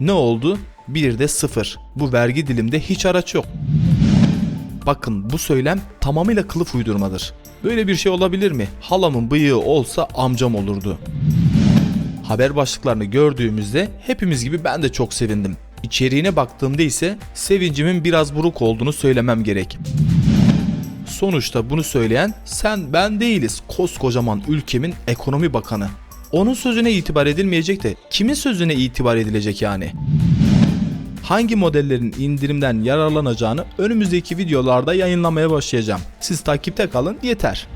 Ne oldu? Bir de sıfır. Bu vergi dilimde hiç araç yok. Bakın bu söylem tamamıyla kılıf uydurmadır. Böyle bir şey olabilir mi? Halamın bıyığı olsa amcam olurdu. Haber başlıklarını gördüğümüzde hepimiz gibi ben de çok sevindim. İçeriğine baktığımda ise sevincimin biraz buruk olduğunu söylemem gerek. Sonuçta bunu söyleyen sen ben değiliz koskocaman ülkemin ekonomi bakanı. Onun sözüne itibar edilmeyecek de kimin sözüne itibar edilecek yani? Hangi modellerin indirimden yararlanacağını önümüzdeki videolarda yayınlamaya başlayacağım. Siz takipte kalın yeter.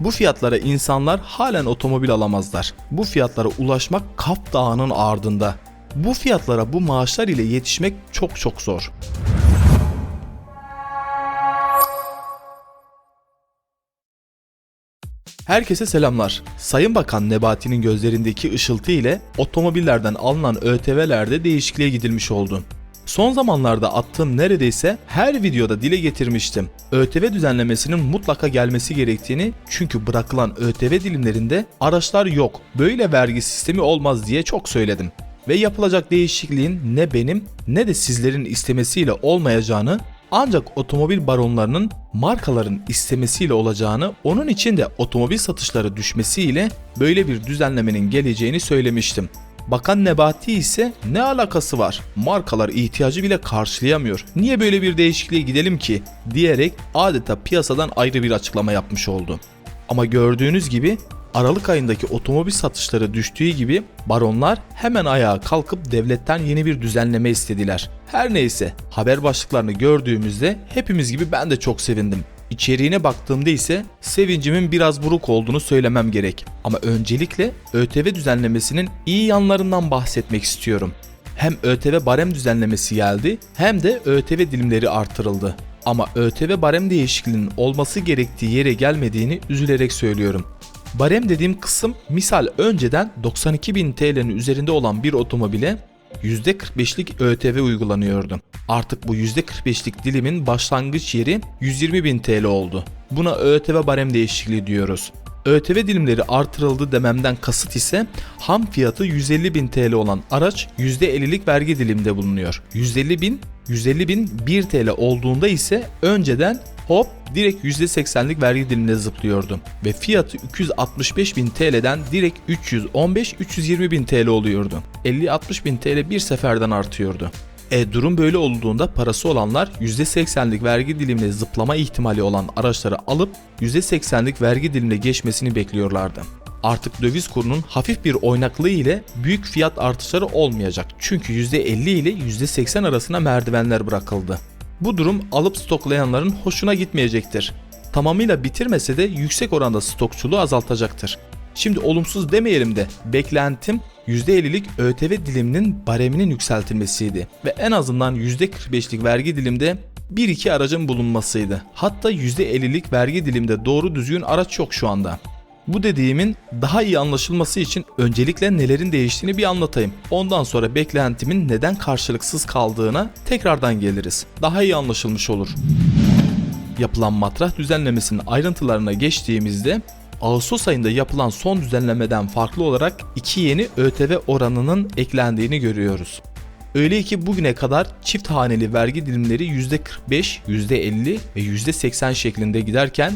Bu fiyatlara insanlar halen otomobil alamazlar. Bu fiyatlara ulaşmak Kap Dağı'nın ardında. Bu fiyatlara bu maaşlar ile yetişmek çok çok zor. Herkese selamlar. Sayın Bakan Nebati'nin gözlerindeki ışıltı ile otomobillerden alınan ÖTV'lerde değişikliğe gidilmiş oldu. Son zamanlarda attığım neredeyse her videoda dile getirmiştim. ÖTV düzenlemesinin mutlaka gelmesi gerektiğini çünkü bırakılan ÖTV dilimlerinde araçlar yok. Böyle vergi sistemi olmaz diye çok söyledim. Ve yapılacak değişikliğin ne benim ne de sizlerin istemesiyle olmayacağını ancak otomobil baronlarının markaların istemesiyle olacağını, onun için de otomobil satışları düşmesiyle böyle bir düzenlemenin geleceğini söylemiştim. Bakan Nebati ise ne alakası var? Markalar ihtiyacı bile karşılayamıyor. Niye böyle bir değişikliğe gidelim ki? diyerek adeta piyasadan ayrı bir açıklama yapmış oldu. Ama gördüğünüz gibi Aralık ayındaki otomobil satışları düştüğü gibi baronlar hemen ayağa kalkıp devletten yeni bir düzenleme istediler. Her neyse haber başlıklarını gördüğümüzde hepimiz gibi ben de çok sevindim. İçeriğine baktığımda ise sevincimin biraz buruk olduğunu söylemem gerek. Ama öncelikle ÖTV düzenlemesinin iyi yanlarından bahsetmek istiyorum. Hem ÖTV barem düzenlemesi geldi hem de ÖTV dilimleri artırıldı. Ama ÖTV barem değişikliğinin olması gerektiği yere gelmediğini üzülerek söylüyorum. Barem dediğim kısım misal önceden 92.000 TL'nin üzerinde olan bir otomobile %45'lik ÖTV uygulanıyordu. Artık bu %45'lik dilimin başlangıç yeri 120.000 TL oldu. Buna ÖTV barem değişikliği diyoruz. ÖTV dilimleri artırıldı dememden kasıt ise ham fiyatı 150.000 TL olan araç %50'lik vergi diliminde bulunuyor. 150.000 150.000 1 TL olduğunda ise önceden hop direkt %80'lik vergi dilimine zıplıyordu ve fiyatı 265.000 TL'den direkt 315-320.000 TL oluyordu. 50-60.000 TL bir seferden artıyordu. E durum böyle olduğunda parası olanlar %80'lik vergi dilimine zıplama ihtimali olan araçları alıp %80'lik vergi dilimine geçmesini bekliyorlardı. Artık döviz kurunun hafif bir oynaklığı ile büyük fiyat artışları olmayacak. Çünkü %50 ile %80 arasına merdivenler bırakıldı. Bu durum alıp stoklayanların hoşuna gitmeyecektir. Tamamıyla bitirmese de yüksek oranda stokçuluğu azaltacaktır. Şimdi olumsuz demeyelim de beklentim %50'lik ÖTV diliminin bareminin yükseltilmesiydi ve en azından %45'lik vergi dilimde 1-2 aracın bulunmasıydı. Hatta %50'lik vergi dilimde doğru düzgün araç yok şu anda. Bu dediğimin daha iyi anlaşılması için öncelikle nelerin değiştiğini bir anlatayım. Ondan sonra beklentimin neden karşılıksız kaldığına tekrardan geliriz. Daha iyi anlaşılmış olur. Yapılan matrah düzenlemesinin ayrıntılarına geçtiğimizde Ağustos ayında yapılan son düzenlemeden farklı olarak iki yeni ÖTV oranının eklendiğini görüyoruz. Öyle ki bugüne kadar çift haneli vergi dilimleri %45, %50 ve %80 şeklinde giderken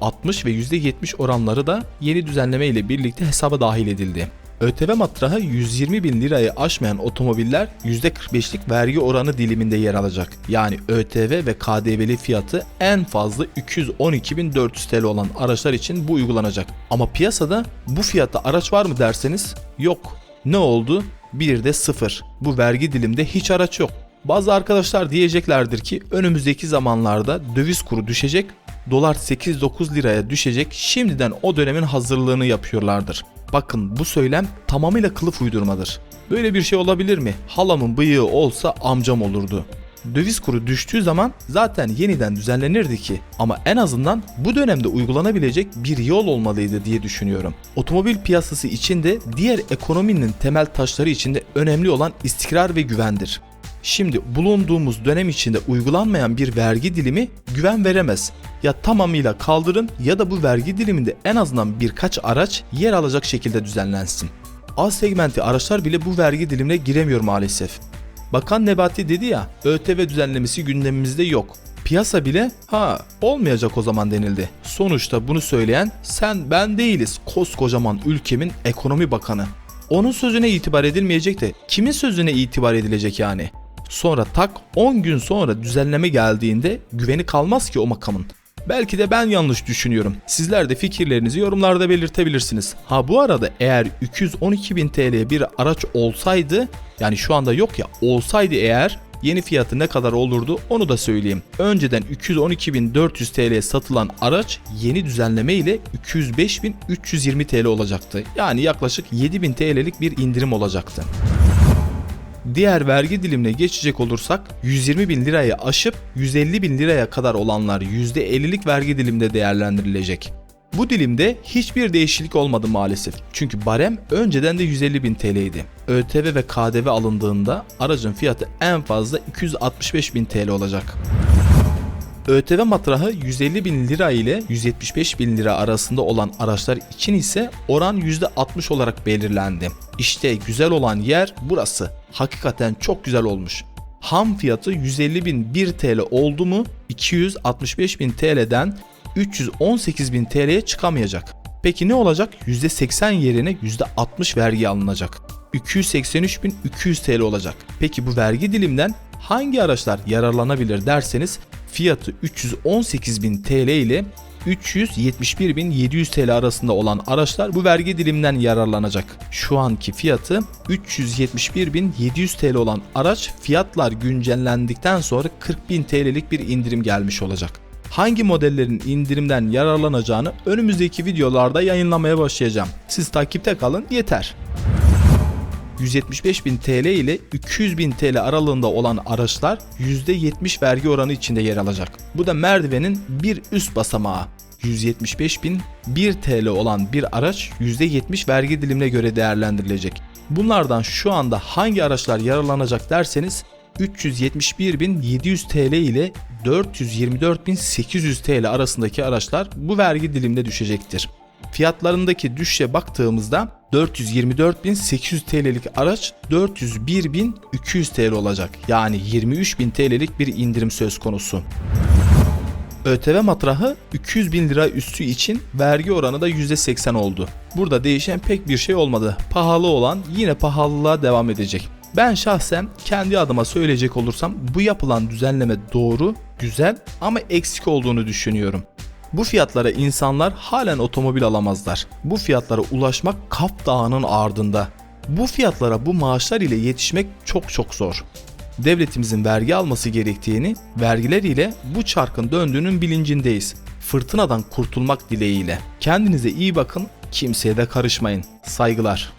%60 ve %70 oranları da yeni düzenleme ile birlikte hesaba dahil edildi. ÖTV matrahı 120 bin lirayı aşmayan otomobiller %45'lik vergi oranı diliminde yer alacak. Yani ÖTV ve KDV'li fiyatı en fazla 212.400 TL olan araçlar için bu uygulanacak. Ama piyasada bu fiyatta araç var mı derseniz yok. Ne oldu? Bir de sıfır. Bu vergi dilimde hiç araç yok. Bazı arkadaşlar diyeceklerdir ki önümüzdeki zamanlarda döviz kuru düşecek, dolar 8-9 liraya düşecek şimdiden o dönemin hazırlığını yapıyorlardır. Bakın bu söylem tamamıyla kılıf uydurmadır. Böyle bir şey olabilir mi? Halamın bıyığı olsa amcam olurdu. Döviz kuru düştüğü zaman zaten yeniden düzenlenirdi ki ama en azından bu dönemde uygulanabilecek bir yol olmalıydı diye düşünüyorum. Otomobil piyasası içinde diğer ekonominin temel taşları içinde önemli olan istikrar ve güvendir. Şimdi bulunduğumuz dönem içinde uygulanmayan bir vergi dilimi güven veremez. Ya tamamıyla kaldırın ya da bu vergi diliminde en azından birkaç araç yer alacak şekilde düzenlensin. az segmenti araçlar bile bu vergi dilimine giremiyor maalesef. Bakan Nebati dedi ya, ÖTV düzenlemesi gündemimizde yok. Piyasa bile ha olmayacak o zaman denildi. Sonuçta bunu söyleyen sen ben değiliz koskocaman ülkemin ekonomi bakanı. Onun sözüne itibar edilmeyecek de kimin sözüne itibar edilecek yani? Sonra tak 10 gün sonra düzenleme geldiğinde güveni kalmaz ki o makamın. Belki de ben yanlış düşünüyorum. Sizler de fikirlerinizi yorumlarda belirtebilirsiniz. Ha bu arada eğer 212.000 TL bir araç olsaydı yani şu anda yok ya olsaydı eğer yeni fiyatı ne kadar olurdu onu da söyleyeyim. Önceden 212.400 TL'ye satılan araç yeni düzenleme ile 205.320 TL olacaktı. Yani yaklaşık 7.000 TL'lik bir indirim olacaktı. Diğer vergi dilimine geçecek olursak 120 bin lirayı aşıp 150 bin liraya kadar olanlar %50'lik vergi dilimde değerlendirilecek. Bu dilimde hiçbir değişiklik olmadı maalesef. Çünkü barem önceden de 150 bin TL idi. ÖTV ve KDV alındığında aracın fiyatı en fazla 265 bin TL olacak. ÖTV matrahı 150 bin lira ile 175 bin lira arasında olan araçlar için ise oran %60 olarak belirlendi. İşte güzel olan yer burası. Hakikaten çok güzel olmuş. Ham fiyatı 150 bin 1 TL oldu mu 265 bin TL'den 318 bin TL'ye çıkamayacak. Peki ne olacak? %80 yerine %60 vergi alınacak. 283.200 TL olacak. Peki bu vergi dilimden hangi araçlar yararlanabilir derseniz fiyatı 318.000 TL ile 371.700 TL arasında olan araçlar bu vergi dilimden yararlanacak. Şu anki fiyatı 371.700 TL olan araç fiyatlar güncellendikten sonra 40.000 TL'lik bir indirim gelmiş olacak. Hangi modellerin indirimden yararlanacağını önümüzdeki videolarda yayınlamaya başlayacağım. Siz takipte kalın yeter. 175.000 TL ile 200.000 TL aralığında olan araçlar %70 vergi oranı içinde yer alacak. Bu da merdivenin bir üst basamağı. 175.000 1 TL olan bir araç %70 vergi dilimine göre değerlendirilecek. Bunlardan şu anda hangi araçlar yararlanacak derseniz 371.700 TL ile 424.800 TL arasındaki araçlar bu vergi dilimine düşecektir. Fiyatlarındaki düşüşe baktığımızda 424.800 TL'lik araç 401.200 TL olacak. Yani 23.000 TL'lik bir indirim söz konusu. ÖTV matrahı 200 bin lira üstü için vergi oranı da %80 oldu. Burada değişen pek bir şey olmadı. Pahalı olan yine pahalılığa devam edecek. Ben şahsen kendi adıma söyleyecek olursam bu yapılan düzenleme doğru, güzel ama eksik olduğunu düşünüyorum. Bu fiyatlara insanlar halen otomobil alamazlar. Bu fiyatlara ulaşmak Kap Dağı'nın ardında. Bu fiyatlara bu maaşlar ile yetişmek çok çok zor. Devletimizin vergi alması gerektiğini, vergiler ile bu çarkın döndüğünün bilincindeyiz. Fırtınadan kurtulmak dileğiyle. Kendinize iyi bakın, kimseye de karışmayın. Saygılar.